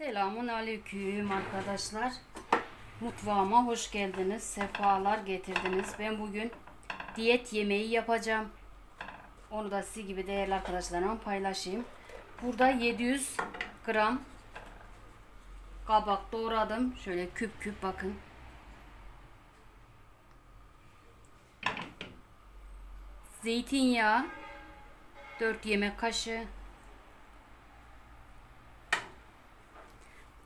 Selamun aleyküm arkadaşlar. Mutfağıma hoş geldiniz. Sefalar getirdiniz. Ben bugün diyet yemeği yapacağım. Onu da siz gibi değerli arkadaşlarımla paylaşayım. Burada 700 gram kabak doğradım. Şöyle küp küp bakın. Zeytinyağı 4 yemek kaşığı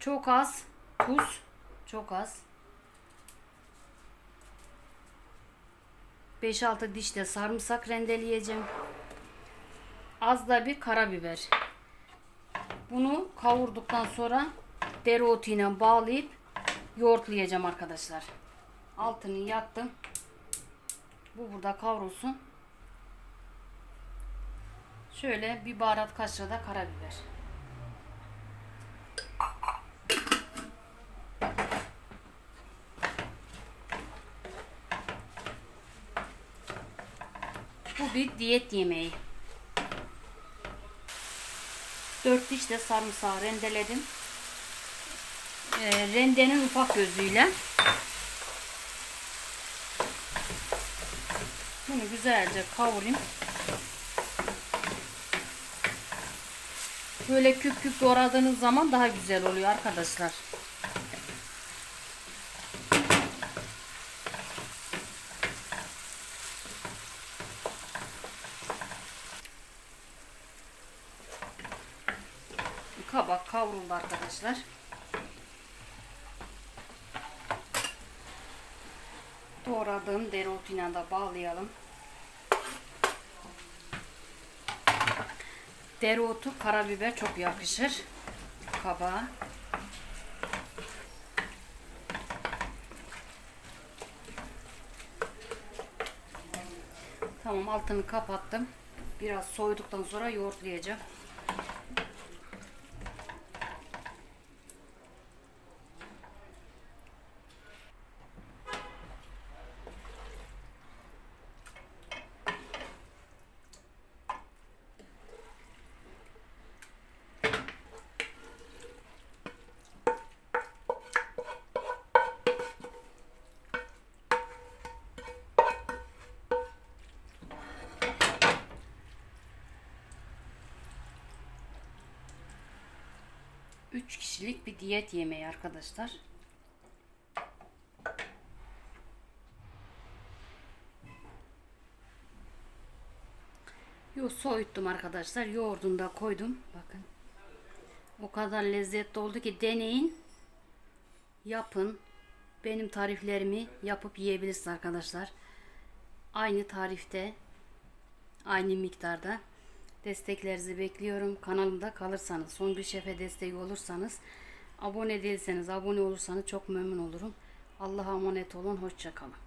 Çok az tuz, çok az. 5-6 diş de sarımsak rendeleyeceğim. Az da bir karabiber. Bunu kavurduktan sonra dereotuyla bağlayıp yoğurtlayacağım arkadaşlar. Altını yaktım. Bu burada kavrulsun. Şöyle bir baharat kaşığı da karabiber. Bu bir diyet yemeği. 4 diş de sarımsağı rendeledim. Ee, rendenin ufak gözüyle. Bunu güzelce kavurayım. Böyle küp küp doğradığınız zaman daha güzel oluyor arkadaşlar. Kabak kavruldu arkadaşlar. Doğradığım dereotuyla da bağlayalım. Dereotu, karabiber çok yakışır kabağa. Tamam altını kapattım. Biraz soyduktan sonra yoğurtlayacağım. Üç kişilik bir diyet yemeği arkadaşlar. Yo soyuttum arkadaşlar. Yoğurdunu da koydum. Bakın. O kadar lezzetli oldu ki deneyin. Yapın. Benim tariflerimi yapıp yiyebilirsiniz arkadaşlar. Aynı tarifte aynı miktarda desteklerinizi bekliyorum. Kanalımda kalırsanız, Songül Şef'e destek olursanız, abone değilseniz, abone olursanız çok memnun olurum. Allah'a emanet olun. Hoşçakalın.